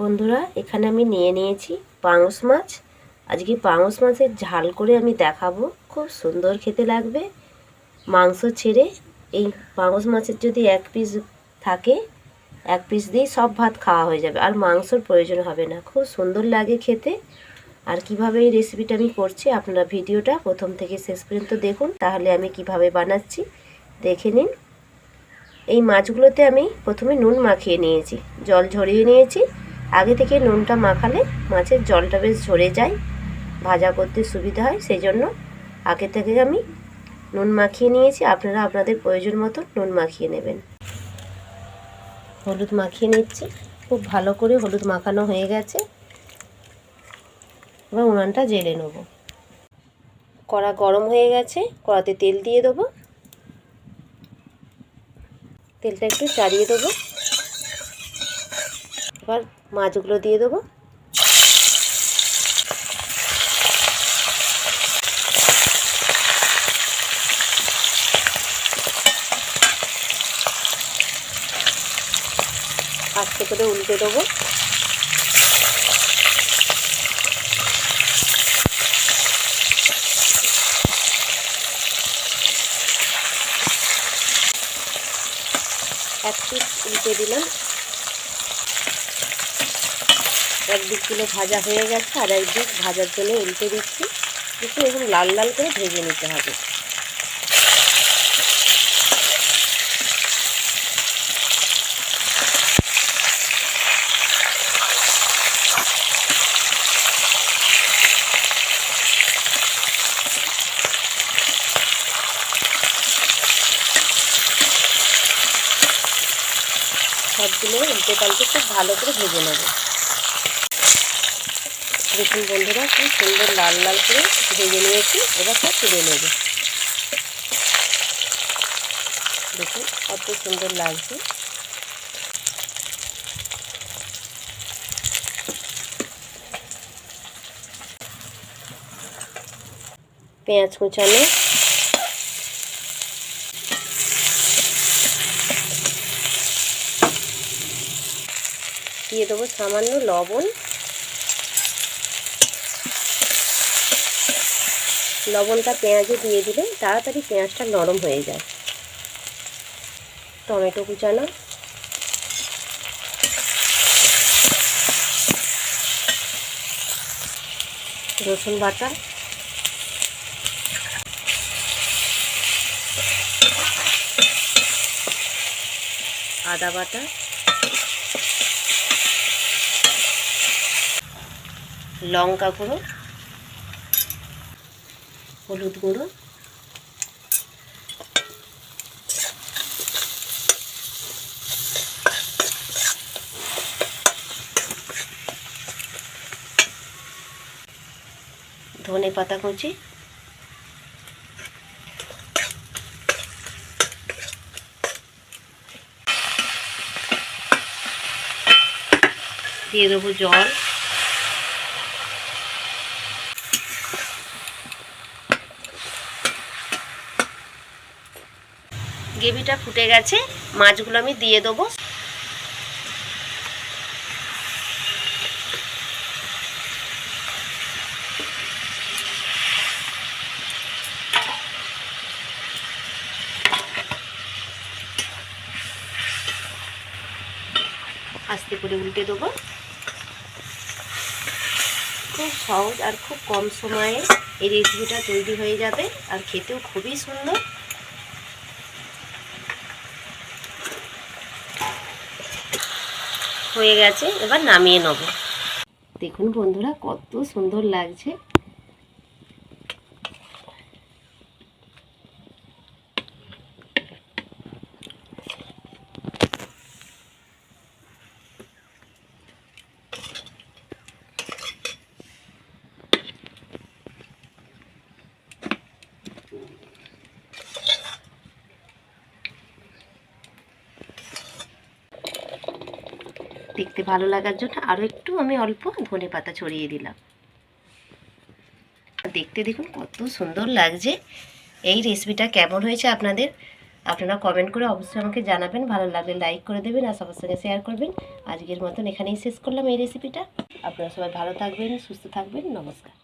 বন্ধুরা, এখানে আমি নিয়ে নিয়েছি পাঙস মাছ। আজকে পাঙস মাছের ঝাল করে আমি দেখাবো। খুব সুন্দর খেতে লাগবে। মাংস ছেড়ে এই পাঙস মাছের যদি এক পিস থাকে, এক পিস দিয়েই সব ভাত খাওয়া হয়ে যাবে। আর মাংসর প্রয়োজন হবে না। খুব সুন্দর লাগে খেতে। আর কীভাবে এই রেসিপিটা আমি করছি, আপনারা ভিডিওটা প্রথম থেকে শেষ পর্যন্ত দেখুন। তাহলে আমি কীভাবে বানাচ্ছি, দেখে নিন। এই মাছগুলোতে আমি প্রথমে নুন মাখিয়ে নিয়েছি। জল ঝরিয়ে নিয়েছি। আগে থেকে নুনটা মাখালে মাছের জলটা বেশ ঝরে যায়, ভাজা করতে সুবিধা হয় সেই জন্য আগে থেকে আমি নুন মাখিয়ে নিয়েছি। আপনারা আপনাদের প্রয়োজন মতো নুন মাখিয়ে নেবেন। হলুদ মাখিয়ে নিচ্ছি। খুব ভালো করে হলুদ মাখানো হয়ে গেছে। এবার উনানটা জেলে নেব। কড়া গরম হয়ে গেছে, কড়াতে তেল দিয়ে দেবো। তেলটা একটু চাড়িয়ে দেবো। এবার মাছগুলো দিয়ে দেবো। আস্তে করে উল্টে দেবো। এক পিস উল্টে দিলাম। এক দিক কিলো ভাজা হয়ে গেছে আর এক দিক ভাজার জন্য উল্টে দিচ্ছি। একটু এরকম লাল লাল করে ভেজে নিতে হবে। সবগুলো উল্টে পাল্টে খুব ভালো করে ভেজে নেব। দেখুন বন্ধুরা খুব সুন্দর লাল লাল করে ভেজে নিয়েছি, এবার সব তুলে নেব। দেখুন কত সুন্দর লাগছে। পেঁয়াজ কুচানো। দিয়ে দেবো সামান্য লবণ। লবণটা পেঁয়াজে দিয়ে দিলে তাড়াতাড়ি পেঁয়াজটা নরম হয়ে যায়। টমেটো কুচানো। রসুন বাটা। আদা বাটা। লঙ্কা গুঁড়ো। হলুদ গুঁড়ো। ধনে পাতা কুচি। দিয়ে দেবো জল। গ্রেভিটা ফুটে গেছে, মাছগুলো আমি দিয়ে দেবো। আস্তে করে উল্টে দেবো। খুব সহজ আর খুব কম সময়ে এই রেসিপিটা তৈরি হয়ে যাবে আর খেতেও খুবই সুন্দর। হয়ে গেছে এবার নামিয়ে নেব। দেখুন বন্ধুরা কত সুন্দর লাগছে। দেখতে ভালো লাগার জন্য আরও একটু আমি অল্প ধনে পাতা ছড়িয়ে দিলাম। দেখতে দেখুন কত সুন্দর লাগছে। এই রেসিপিটা কেমন হয়েছে আপনাদের? আপনারা কমেন্ট করে অবশ্যই আমাকে জানাবেন। ভালো লাগলে লাইক করে দেবেন আর সবার সঙ্গে শেয়ার করবেন। আজকের মতন এখানেই শেষ করলাম এই রেসিপিটা আপনারা সবাই ভালো থাকবেন, সুস্থ থাকবেন। নমস্কার।